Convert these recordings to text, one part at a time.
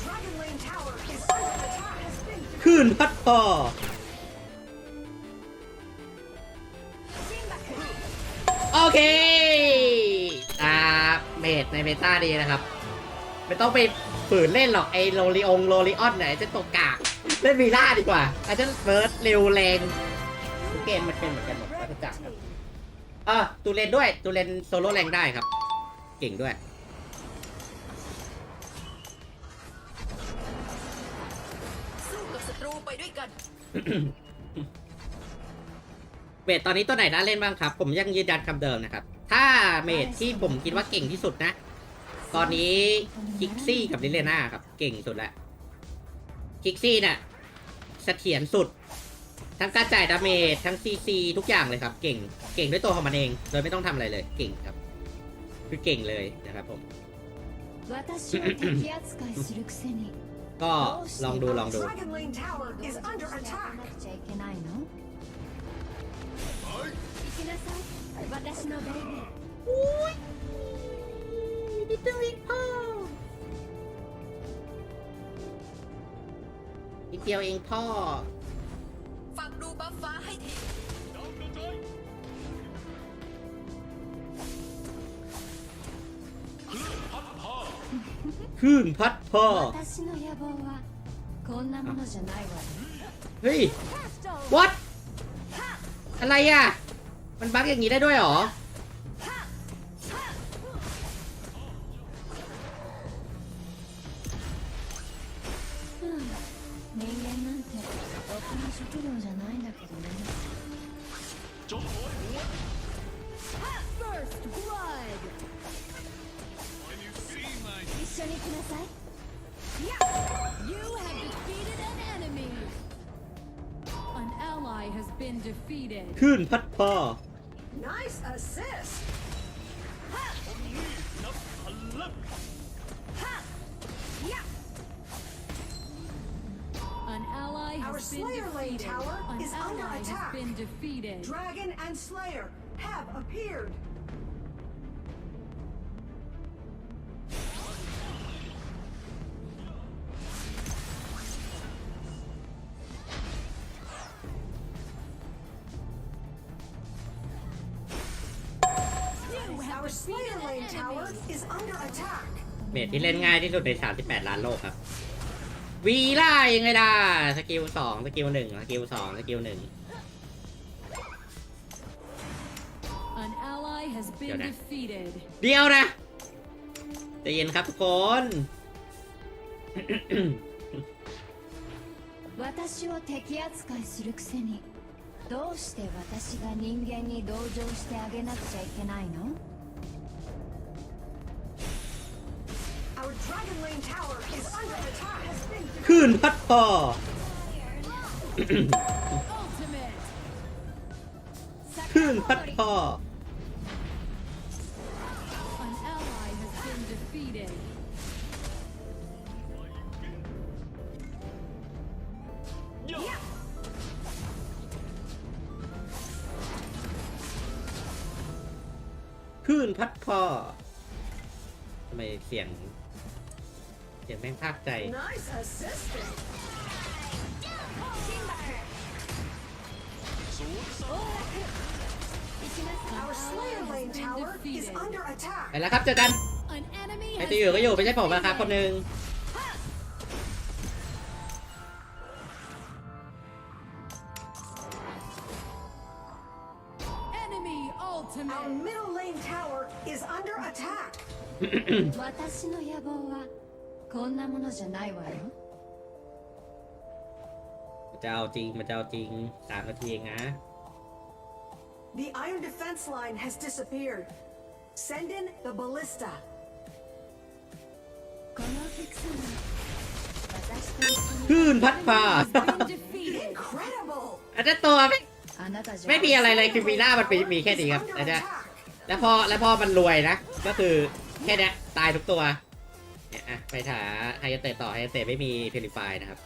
Dragon Lane Tower is under attack. Has been คลื่นพัดพอโอเคอ่าเมดในเมตาดีนะครับ ไม่ต้องไปฝืนเล่นหรอกไอโรลิองโรลิออนไหนจะตกกากเล่นวีล่าดีกว่าอาจจะเฟิร์สเร็วแรงเกมมันเป็นเหมือนกันหมดวัฏจักรครับเออตูเลนด้วยตูเลนโซโล่แรงได้ครับ เก่งด้วยรูไปด้วยกัน เมดตอนนี้ตัวไหนน่าเล่นบ้างครับ ผมยังยืนยันคำเดิมนะครับ ถ้าเมดที่ผมคิดว่าเก่งที่สุดนะ ตอนนี้คิกซี่กับลิเลน่าครับ เก่งสุดแล้วคิกซี่เนี่ยเสถียรสุด ทั้งการจ่ายดาเมจทั้งซีซีทุกอย่างเลยครับ เก่งเก่งด้วยตัวของมันเอง โดยไม่ต้องทำอะไรเลย เก่งครับ คือเก่งเลยนะครับผม 私を敵扱いするくせに ก็ลองดูลองดู Dragon Lane Tower is under どうして attack. なくちゃいけないの行きなさい私のベイビー นิดเดียวเองพ่อ ฟังดูบัฟฟ้าให้ที คลื่นพัดพ่อ 私の野望はこんなものじゃないわよ เฮ้ย what อะไรอ่ะ มันบั๊กอย่างนี้ได้ด้วยเหรอ 人間なんてろくな職業じゃないんだけどね You have defeated an enemy. An ally has been defeated. คลื่นพัดพ่อ Nice assist. An ally Our has been Slayer Lane defeated. tower An is under ally has attack. been defeated. Dragon and Slayer have appeared. Our Slayer Lane Tower is under attack. เมดที่เล่นง่ายที่สุดใน 38 ล้านโลกครับ วีล่ายังไงล่ะ สกิล 2 สกิล 1 สกิล 2 สกิล 1 An ally has been Yo, Nat. defeated. เดียวนะใจเย็นครับทุกคน 私を敵扱いするくせにどうして私が人間に同情してあげなくちゃいけないの ขึ้นพัดพอขึ้นพัดพอขึ้นพัดพอทำไมเสียง เสียงแม่งภาคใจ nice assisting. Our Slayer Lane Tower is under attack. ไปแล้วครับเจอกัน An enemy ใคร has จะอยู่ก็ been อยู่ไม่ใช่ผมนะครับคนหนึ่ง enemy Our ultimate. middle lane tower is under attack. 私の野望は こんなものじゃないわよ มันจะเอาจริง มันจะเอาจริงสามนาทีเองนะ The iron defense line has disappeared. Send in the ballista. このお客様私と一緒 คลื่นพัดพ่อ Been defeated. Incredible! อันนั้นตัวไม่ にあなたじゃ ไม่มีอะไรเลยคือวีล่ามันมีมีแค่นี้ครับ Under แล้วจะ attack. แล้วพอแล้วพอมันรวยนะ ก็คือแค่เนี้ยตายทุกตัว เนี่ยอ่ะไปถาไฮยาเตะต่อไฮยาเตะไม่มีเพลิฟายนะครับ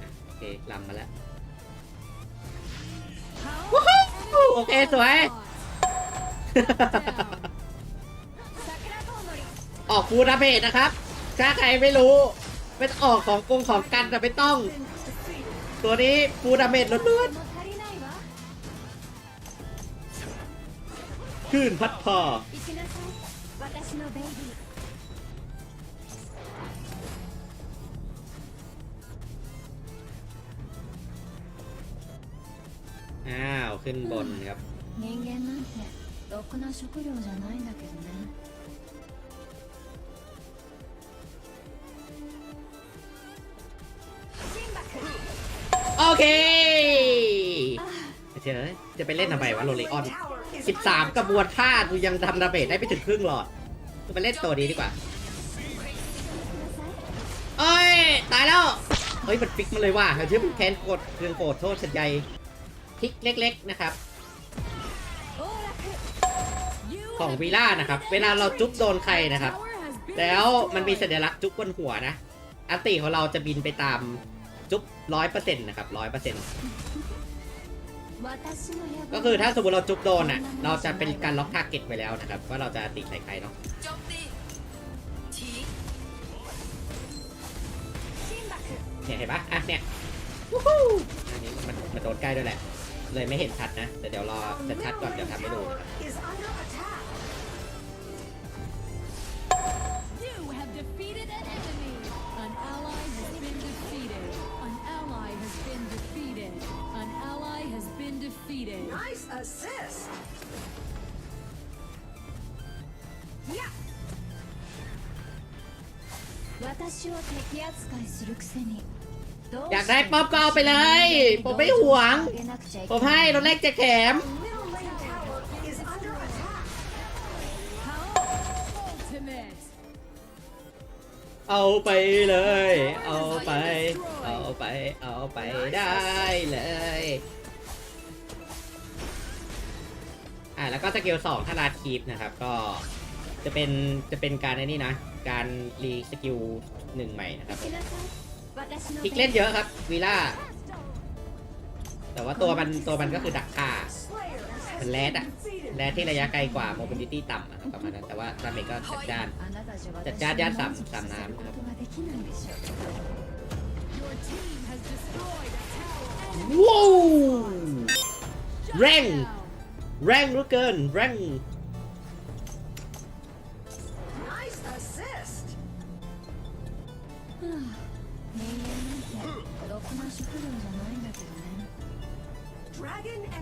อ่ะโอเคลำมาแล้ว วู้ฮู้โอเคสวย Down. ออกฟูดาเมจนะครับ ถ้าใครไม่รู้ ไม่ต้องออกของกงของกันแต่ไม่ต้อง Been defeated. ตัวนี้ฟูดาเมจล้วน も足りないわ ๆขึ้นพัดพอ 行きなさい私のベイビー อ้าว ขึ้นบนครับ 人間なんてろくな食料じゃないんだけどね โอเคเฉยจะไปเล่นทำไมวะโรเลออน Tower is 13 กระบวนท่าดูยังทำดาเมจได้ไม่ถึงครึ่งหลอดจะไปเล่นตัวนี้ดีกว่า เอ้ย ตายแล้ว เฮ้ย มันฟิกมาเลยว่ะเชื่อมันแค้นโกรธเรื่องโกรธโทษสัญญา ทิกเล็ก ๆ นะครับ ของวีล่านะครับ เวลาเราจุ๊บโดนใครนะครับ แล้วมันมีสัญลักษณ์จุ๊บบนหัวนะอัติของเราจะบินไปตามจุ๊บร้อยเปอร์เซ็นต์นะครับร้อยเปอร์เซ็นต์ก็คือถ้าสมมติเราจุ๊บโดนอะ เราจะเป็นการล็อกทาร์เก็ตไปแล้วนะครับ ว่าเราจะติใส่ใครเนาะเนี่ยเห็นปะอะเนี่ยอันนี้มันมันโดนใกล้ด้วยแหละ เลยไม่เห็นชัดนะ แต่เดี๋ยวรอ Our จะชัดก่อน middle เดี๋ยวทำให้ดู tower is under attack. You have defeated an enemy. An ally has been defeated. An ally has been defeated. An ally has been defeated. Nice assist. Yeah. 私を敵扱いするくせにどう อยากได้ป๊อปก็เอาไปเลย ผมไม่หวง ผมให้เราแรกจะแถมเอาไปเลย เอาไป เอาไป เอาไปได้เลย อ่าแล้วก็สเกลสองทาราดคีปนะครับ ก็จะเป็นจะเป็นการในนี่นะ การรีสกิลหนึ่งใหม่นะครับ พลิกเล่นเยอะครับวีล่า แต่ว่าตัวมันตัวมันก็คือดักฆ่ามันแรดอะแรดที่ระยะไกลกว่าโมบิลิตี้ต่ำประมาณนั้น แต่ว่าดาเมจก็จัดจ้าน จัดจ้านย่านสามสามน้ำครับว้าวแรงแรงรู้เกินแรง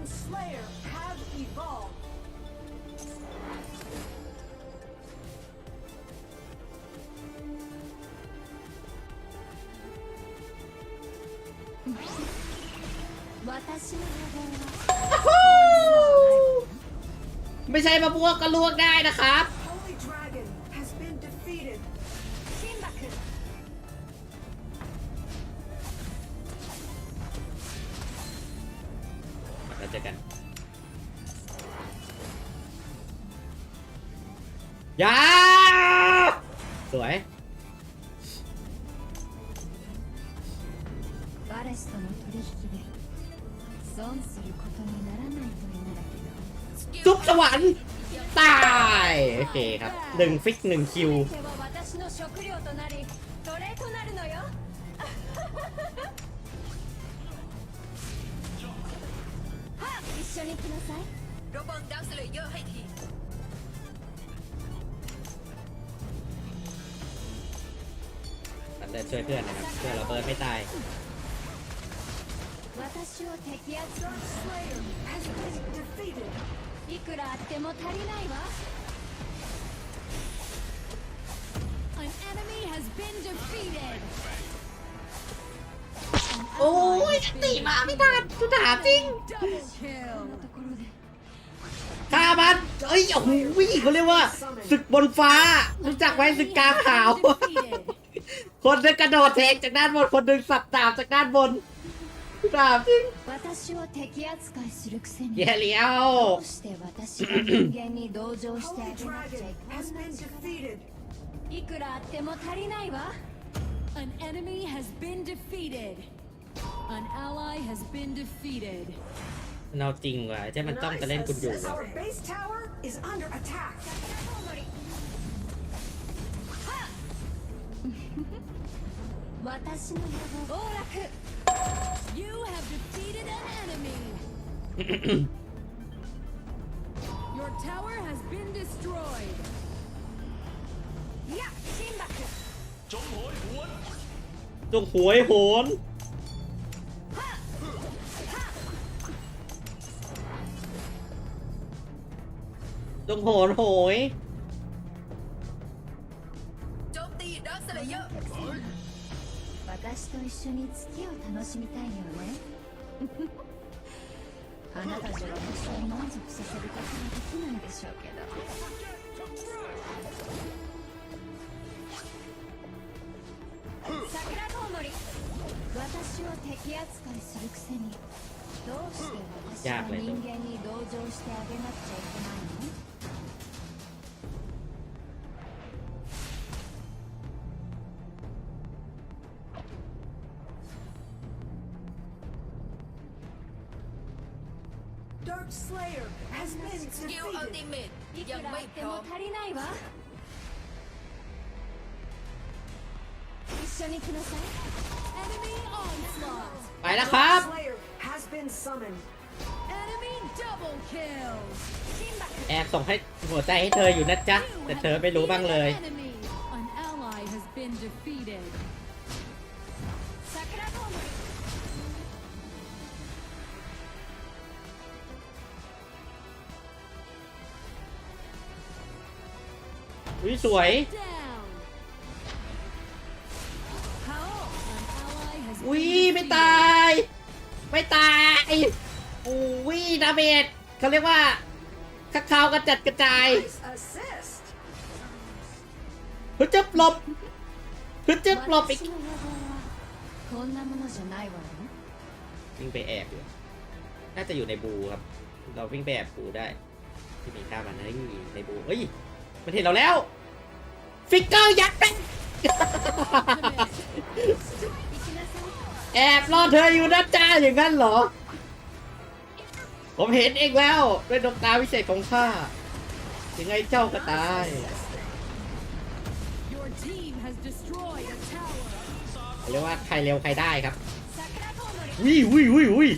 Slayer have evolved. Woohoo! ไม่ใช่มะม่วงก็ลวกได้นะครับ バレスとの取引で損することにならないといいんだけど จุ๊บสวรรค์ตาย โอเคครับหนึ่งฟิกหนึ่งคิว 全ては私の食料となり奴隷となるのよはっ一緒に行きなさい ระวังดักสเลเยอร์ให้ที ตัดเดินช่วยเพื่อนนะครับ เพื่อนเราเบิร์ดไม่ตาย 私を摘発 Dark Slayer has been defeated. いくらあっても足りないわ An enemy has been defeated. โอ้ยตีมาไม่ทันสุดถามจริง Double kill. ところで ฆ่ามันเอ้ย โอ้โหเขาเรียกว่า ศึกบนฟ้า รู้จักไหมศึกกลางขาว Defeated. คนหนึงกระโดดเทงจากด้านบน คนหนึงสับดาบจากด้านบน ดาบจริง 私を敵扱いするくせに แย่เลี้ยว どうして私が人間に同情してあ Holy げなくちゃい Dragon け has ない been defeated. いくらあっても足りないわ An enemy has been defeated. An ally has been defeated. เราจริงว่ะใช่มันต้องจะเล่นคุณอยู่ assist. ว่ะ Our base tower is under attack. 私 私の野望 You have defeated an enemy. Your tower has been destroyed. จงหวยโหน จงโหนโหย 私と一緒に月を楽しみたいよね。あなたじゃ私を満足させることはできないでしょうけど。桜コウモリ私を敵扱いするくせにどうして私が人間に同情してあげなくちゃいけないの？ ไปนะครับ แอบส่งให้หัวใจให้เธออยู่นะจ๊ะ แต่เธอไม่รู้บ้างเลยวิสวย อุ้ยไม่ตาย ไม่ตายอุ้ยดาเมจเขาเรียกว่าข้าวขากระจัดกระจายฮึดจะหลบฮึดจะหลบอีกวิ่งไปแอบอยู่น่าจะอยู่ในบูครับ เราวิ่งไปแอบบูได้ที่มีข้ามันเฮ้ยในบูเฮ้ยมันเห็นเราแล้ว ฟิกเกอร์ยักษ์เป็น แอบรอเธออยู่นะจ้าอย่างนั้นเหรอ ผมเห็นเองแล้วด้วยดวงตาวิเศษของข้ายังไงเจ้าก็ตายเรียกว่าใครเร็วใครได้ครับอุ้ยอุ้ยอุ้ยอุ้ย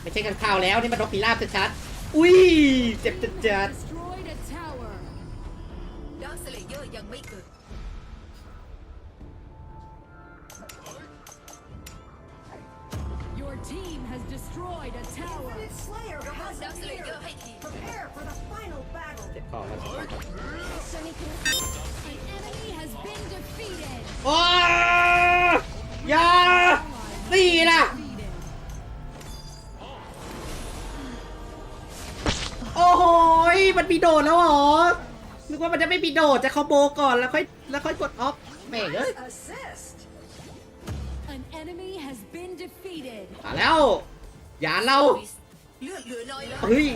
ไม่ใช่กันข่าวแล้วนี่มันนกพิราบชัดๆอุ้ยเจ็บจัดด destroyed a tower. Infinite Slayer has appeared. Prepare for the final battle. เจ็บคอมา An enemy has been defeated. โอ้ยอยาสี่ล่ะ Defeated. โอ้โหยมันมีโดดแล้วเหรอ นึกว่ามันจะไม่มีโดด จะคอมโบก่อนแล้วค่อยแล้วค่อยกดออฟแม่งเอ้ย Assist. An enemy has been defeated. มาแล้ว หยานเราเลือดเหลือน้อยแล้วเฮ้ย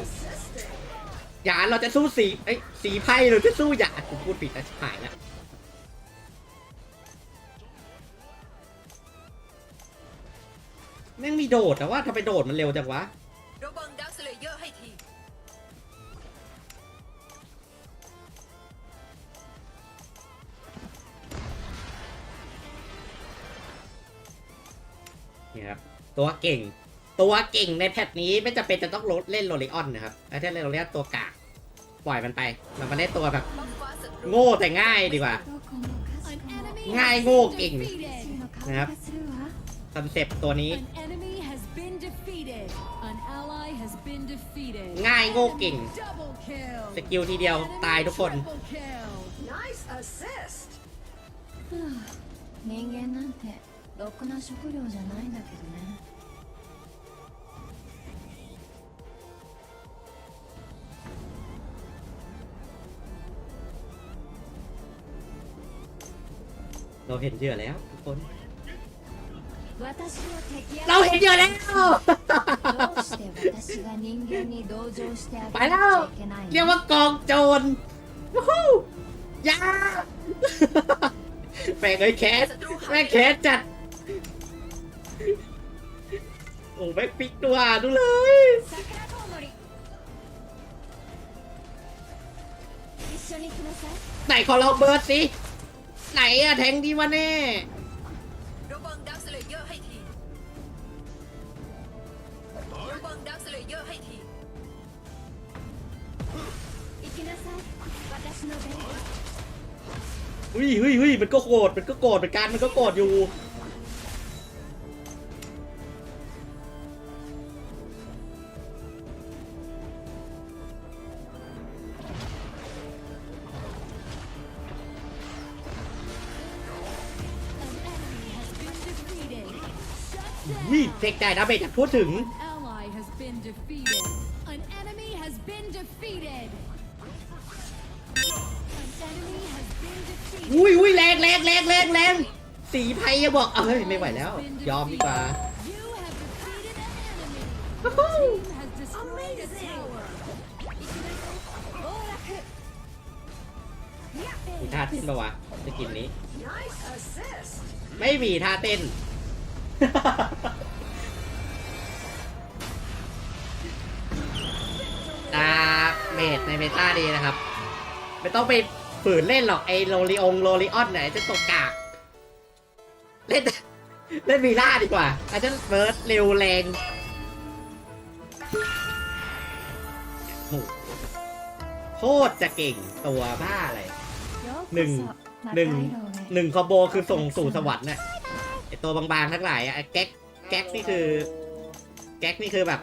หยานเราจะสู้สีเอ้ยสีไพ่เราจะสู้หยานผมพูดผิดนะชิบหายแล้วแม่งมีโดดแต่ว่าทำไมโดดมันเร็วจังวะระวังดักสเลเยอร์ให้ทีนี่ครับตัวเก่ง ตัวเก่งในแพทนี้ไม่จำเป็นจะต้องลดเล่นโรลิออนนะครับแต่ถ้าเล่นโรลิออนตัวกากปล่อยมันไปเรามาเล่นตัวแบบ บังฟ้าศัตรู โง่แต่ง่ายดีกว่า どこもかし An こも enemy ง่าย has โง่ been เก่ง defeated. の香り นะครับ がするわ คอนเซปต์ตัวนี้ An enemy has been defeated. An ally has been defeated. ง่ายโง่เก่ง Double kill. สกิลทีเดียว Enemy ตายทุกคน triple kill. Nice assist. ふう人間なんてろくな食料じゃないんだけどね เราเห็นเหยื่อแล้วทุกคน เราเห็นเยอะแล้ว ไปแล้ว เรียกว่ากองโจรย่าแม่งไอ้แคสแม่งแคสจัด โอ้แม่งปิกตัวดูเลย ไหนขอลองเบิร์ดสิ ไหนอะแทงดีวะแน่วังงดาอุ้ยเฮ้ยเฮ้ยมันก็โกรธมันก็โกรธเหมือนกันมันก็โกรธอยู่ Shut วิ down. เทคได้นะเบรกพูดถึง An ally has been defeated. An enemy has been defeated. An enemy has been defeated. อุ้ยอุ้ยแรงแรงแรงแรงแรงสีไพยังบอกเอ้ยไม่ไหวแล้ว ยอมดีกว่า You have defeated an enemy. Woohoo! Your team has destroyed a tower. 暴落มีท่าเต้นปะวะสกินนี้ Nice assist. ไม่มีท่าเต้น ดาเมจในเมตาดีนะครับ ไม่ต้องไปฝืนเล่นหรอกไอโรลิองโรลิออนไหนจะตกกาก เล่น เล่นวีล่าดีกว่าอาจจะเฟิร์สเร็วแรงโคตรจะเก่งตัวบ้าเลยหนึ่งหนึ่งหนึ่งคอโบคือส่งสู่สวรรค์เนี่ย ตัวบางๆทั้งหลายอะไอ้แก๊กแก๊กนี่คือ แก๊กนี่คือแบบ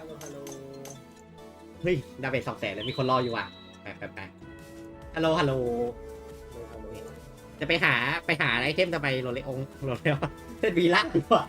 เฮ้ย ดาเบจสองแสนเลยมีคนรออยู่ว่ะไปไปไปฮัลโหลฮัลโหล จะไปหาไปหาไอเทมทำไมโรเลองโรเลออนเล่นวีล่าดีกว่า